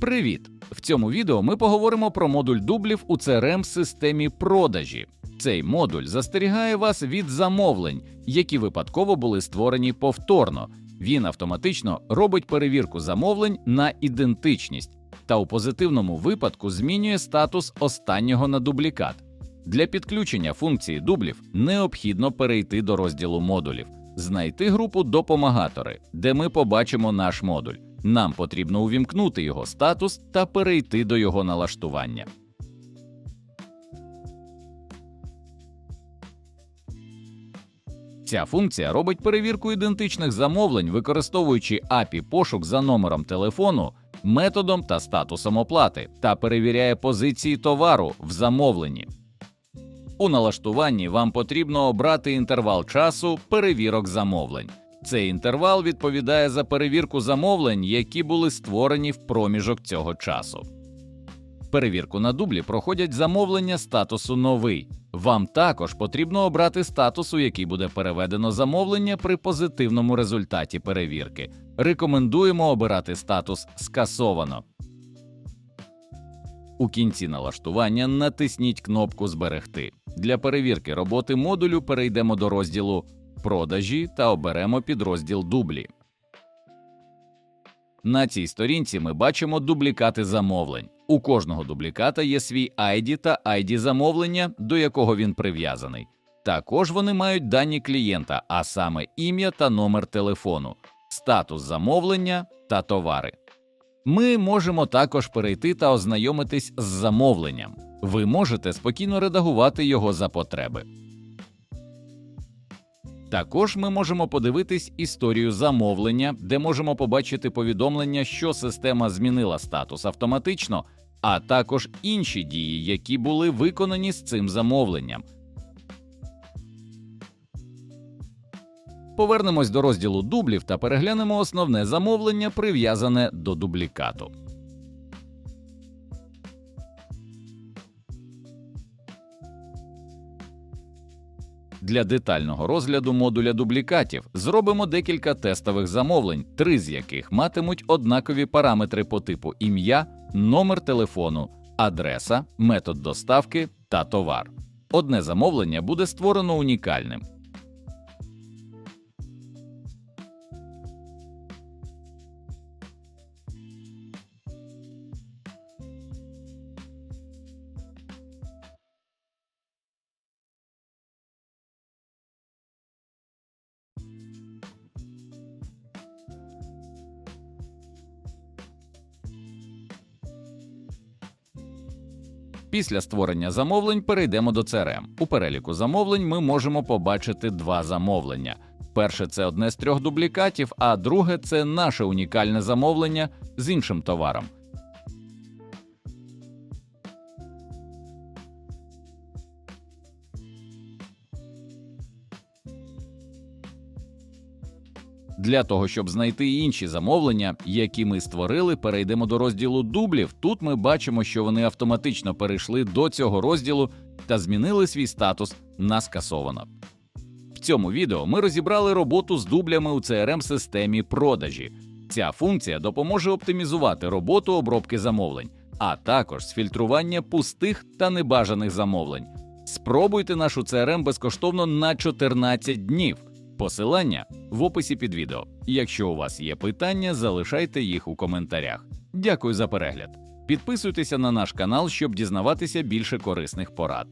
Привіт! В цьому відео ми поговоримо про модуль дублів у crm системі продажі. Цей модуль застерігає вас від замовлень, які випадково були створені повторно. Він автоматично робить перевірку замовлень на ідентичність та у позитивному випадку змінює статус останнього на дублікат. Для підключення функції дублів необхідно перейти до розділу модулів, знайти групу Допомагатори, де ми побачимо наш модуль. Нам потрібно увімкнути його статус та перейти до його налаштування. Ця функція робить перевірку ідентичних замовлень, використовуючи API пошук за номером телефону, методом та статусом оплати, та перевіряє позиції товару в замовленні. У налаштуванні вам потрібно обрати інтервал часу перевірок замовлень. Цей інтервал відповідає за перевірку замовлень, які були створені в проміжок цього часу. Перевірку на дублі проходять замовлення статусу новий. Вам також потрібно обрати статус, у який буде переведено замовлення при позитивному результаті перевірки. Рекомендуємо обирати статус скасовано. У кінці налаштування натисніть кнопку Зберегти. Для перевірки роботи модулю перейдемо до розділу Продажі та оберемо підрозділ Дублі. На цій сторінці ми бачимо дублікати замовлень. У кожного дубліката є свій ID та ID замовлення, до якого він прив'язаний. Також вони мають дані клієнта, а саме ім'я та номер телефону, статус замовлення та товари. Ми можемо також перейти та ознайомитись з замовленням. Ви можете спокійно редагувати його за потреби. Також ми можемо подивитись історію замовлення, де можемо побачити повідомлення, що система змінила статус автоматично, а також інші дії, які були виконані з цим замовленням. Повернемось до розділу дублів та переглянемо основне замовлення, прив'язане до дублікату. Для детального розгляду модуля дублікатів зробимо декілька тестових замовлень, три з яких матимуть однакові параметри по типу ім'я, номер телефону, адреса, метод доставки та товар. Одне замовлення буде створено унікальним. Після створення замовлень перейдемо до CRM. У переліку замовлень ми можемо побачити два замовлення. Перше це одне з трьох дублікатів, а друге це наше унікальне замовлення з іншим товаром. Для того, щоб знайти інші замовлення, які ми створили, перейдемо до розділу дублів. Тут ми бачимо, що вони автоматично перейшли до цього розділу та змінили свій статус на скасовано. В цьому відео ми розібрали роботу з дублями у crm системі продажі. Ця функція допоможе оптимізувати роботу обробки замовлень, а також сфільтрування пустих та небажаних замовлень. Спробуйте нашу CRM безкоштовно на 14 днів. Посилання в описі під відео. Якщо у вас є питання, залишайте їх у коментарях. Дякую за перегляд. Підписуйтеся на наш канал, щоб дізнаватися більше корисних порад.